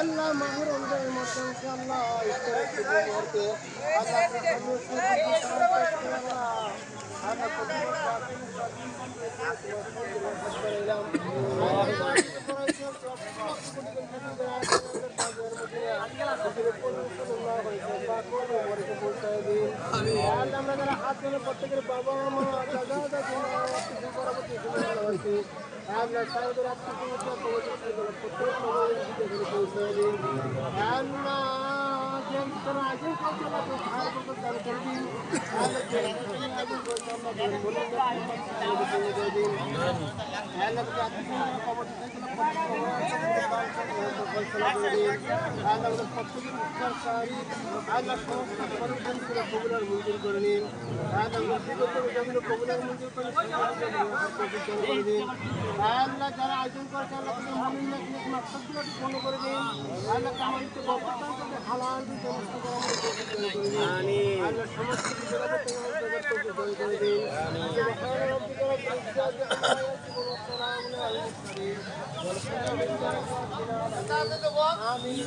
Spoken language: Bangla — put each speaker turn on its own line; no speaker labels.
الله مهر عندي ما شاء الله يشترك في الورطة هذا كله في الله هذا كله باقي مصابين في الورطة কবুল আমরা যারা হাত ধরে প্রত্যেকের বাবা মা দাদা দাদু পরবর্তী আমরা সাহেবের আত্মীয় আল্লাহ করে আল্লাহ আল্লাহ আল্লাহ প্রত্যেকের উপকারী আল্লাহ সমস্ত পরিবর্তন করে কবুলার মঞ্জুর করে আল্লাহ করে করে দিন আল্লাহ যারা আয়োজন করেছে আল্লাহ তুমি মমিন করে দিন আল্লাহ বরকত দান করে হালাল আল্লাহ সমস্ত বিপদে তোমার জগৎ থেকে করে দিন আমিন